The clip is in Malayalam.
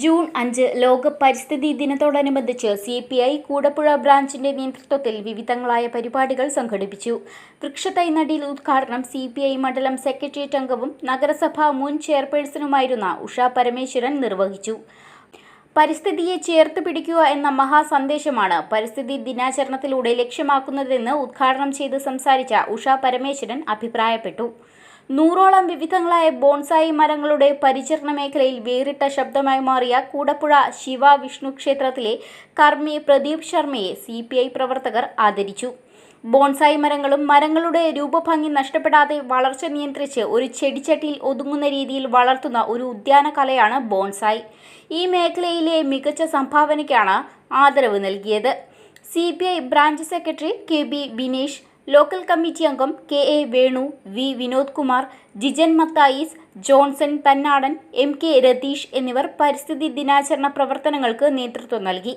ജൂൺ അഞ്ച് ലോക പരിസ്ഥിതി ദിനത്തോടനുബന്ധിച്ച് സി പി ഐ കൂടപ്പുഴ ബ്രാഞ്ചിന്റെ നേതൃത്വത്തിൽ വിവിധങ്ങളായ പരിപാടികൾ സംഘടിപ്പിച്ചു. വൃക്ഷത്തൈ നടിയിൽ ഉദ്ഘാടനം സി പി ഐ മണ്ഡലം സെക്രട്ടേറിയറ്റ് അംഗവും നഗരസഭാ മുൻ ചെയർപേഴ്സണുമായിരുന്ന ഉഷ പരമേശ്വരൻ നിർവഹിച്ചു. പരിസ്ഥിതിയെ ചേർത്ത് പിടിക്കുക എന്ന മഹാസന്ദേശമാണ് പരിസ്ഥിതി ദിനാചരണത്തിലൂടെ ലക്ഷ്യമാക്കുന്നതെന്ന് ഉദ്ഘാടനം ചെയ്ത് സംസാരിച്ച ഉഷ പരമേശ്വരൻ അഭിപ്രായപ്പെട്ടു. നൂറോളം വിവിധങ്ങളായ ബോൺസായി മരങ്ങളുടെ പരിചരണ മേഖലയിൽ വേറിട്ട ശബ്ദമായി മാറിയ കൂടപ്പുഴ ശിവ വിഷ്ണു ക്ഷേത്രത്തിലെ കർമ്മി പ്രദീപ് ശർമ്മയെ സി പ്രവർത്തകർ ആദരിച്ചു. ബോൺസായി മരങ്ങളും മരങ്ങളുടെ രൂപഭംഗി നഷ്ടപ്പെടാതെ വളർച്ച നിയന്ത്രിച്ച് ഒരു ചെടിച്ചട്ടിയിൽ ഒതുങ്ങുന്ന രീതിയിൽ വളർത്തുന്ന ഒരു ഉദ്യാന കലയാണ് ബോൺസായി. ഈ മേഖലയിലെ മികച്ച സംഭാവനയ്ക്കാണ് ആദരവ് നൽകിയത്. C branch secretary K B Binesh local committee അംഗം K A Venu V Vinod Kumar Jijan Mathais Johnson Pannadan M K Ratheesh എന്നിവർ പരിസ്ഥിതി ദിനാചരണ പ്രവർത്തനങ്ങൾക്ക് നേതൃത്വം നൽകി.